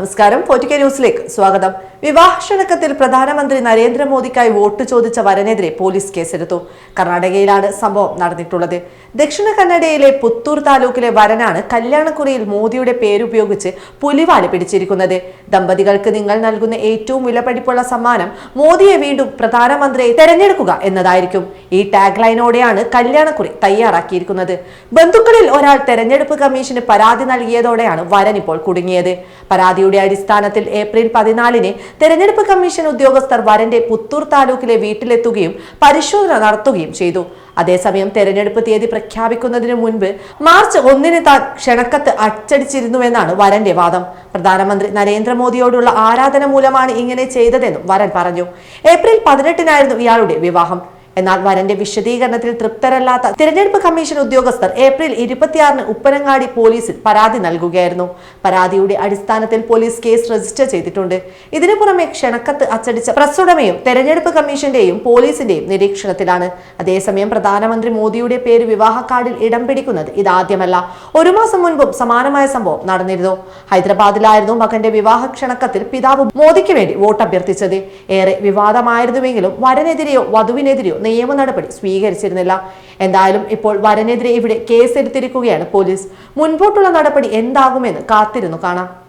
നമസ്കാരം. ഫോർട്ടിക്ക ന്യൂസിലേക്ക് സ്വാഗതം. വിവാഹ ക്ഷണക്കത്തിൽ പ്രധാനമന്ത്രി നരേന്ദ്രമോദിക്കായി വോട്ട് ചോദിച്ച വരനെതിരെ പോലീസ് കേസെടുത്തു. കർണാടകയിലാണ് സംഭവം നടന്നിട്ടുള്ളത്. ദക്ഷിണ കന്നഡയിലെ പുത്തൂർ താലൂക്കിലെ വരനാണ് കല്യാണക്കുറിയിൽ മോദിയുടെ പേരുപയോഗിച്ച് പുലിവാൽ പിടിച്ചിരിക്കുന്നത്. ദമ്പതികൾക്ക് നിങ്ങൾ നൽകുന്ന ഏറ്റവും വിലപിടിപ്പുള്ള സമ്മാനം മോദിയെ വീണ്ടും പ്രധാനമന്ത്രിയെ തെരഞ്ഞെടുക്കുക എന്നതായിരിക്കും. ഈ ടാഗ് ലൈനോടെയാണ് കല്യാണക്കുറി തയ്യാറാക്കിയിരിക്കുന്നത്. ബന്ധുക്കളിൽ ഒരാൾ തെരഞ്ഞെടുപ്പ് കമ്മീഷന് പരാതി നൽകിയതോടെയാണ് വരൻ ഇപ്പോൾ കുടുങ്ങിയത്. പരാതിയുടെ അടിസ്ഥാനത്തിൽ ഏപ്രിൽ പതിനാലിന് തെരഞ്ഞെടുപ്പ് കമ്മീഷൻ ഉദ്യോഗസ്ഥർ വരന്റെ പുത്തൂർ താലൂക്കിലെ വീട്ടിലെത്തുകയും പരിശോധന നടത്തുകയും ചെയ്തു. അതേസമയം തെരഞ്ഞെടുപ്പ് തീയതി പ്രഖ്യാപിക്കുന്നതിന് മുൻപ് മാർച്ച് ഒന്നിന് താൻ ക്ഷണക്കത്ത് അച്ചടിച്ചിരുന്നുവെന്നാണ് വരന്റെ വാദം. പ്രധാനമന്ത്രി നരേന്ദ്രമോദിയോടുള്ള ആരാധന മൂലമാണ് ഇങ്ങനെ ചെയ്തതെന്നും വരൻ പറഞ്ഞു. ഏപ്രിൽ പതിനെട്ടിനായിരുന്നു ഇയാളുടെ വിവാഹം. എന്നാൽ വരന്റെ വിശദീകരണത്തിൽ തൃപ്തരല്ലാത്ത തിരഞ്ഞെടുപ്പ് കമ്മീഷൻ ഉദ്യോഗസ്ഥർ ഏപ്രിൽ ഇരുപത്തിയാറിന് ഉപ്പനങ്ങാടി പോലീസിൽ പരാതി നൽകുകയായിരുന്നു. പരാതിയുടെ അടിസ്ഥാനത്തിൽ പോലീസ് കേസ് രജിസ്റ്റർ ചെയ്തിട്ടുണ്ട്. ഇതിനു പുറമെ ക്ഷണക്കത്ത് അച്ചടിച്ച പ്രസ് ഉടമയും തെരഞ്ഞെടുപ്പ് കമ്മീഷന്റെയും പോലീസിന്റെയും നിരീക്ഷണത്തിലാണ്. അതേസമയം പ്രധാനമന്ത്രി മോദിയുടെ പേര് വിവാഹ കാർഡിൽ ഇടം പിടിക്കുന്നത് ഇതാദ്യമല്ല. ഒരു മാസം മുൻപും സമാനമായ സംഭവം നടന്നിരുന്നു. ഹൈദരാബാദിലായിരുന്നു മകന്റെ വിവാഹ ക്ഷണക്കത്തിൽ പിതാവ് മോദിക്ക് വേണ്ടി വോട്ട് അഭ്യർത്ഥിച്ചത് ഏറെ വിവാദമായിരുന്നുവെങ്കിലും വരനെതിരെയോ വധുവിനെതിരെയോ നിയമ നടപടി സ്വീകരിച്ചിരുന്നില്ല. എന്തായാലും ഇപ്പോൾ വരനെതിരെ ഇവിടെ കേസെടുത്തിരിക്കുകയാണ് പോലീസ്. മുൻപോട്ടുള്ള നടപടി എന്താകുമെന്ന് കാത്തിരുന്നു കാണാം.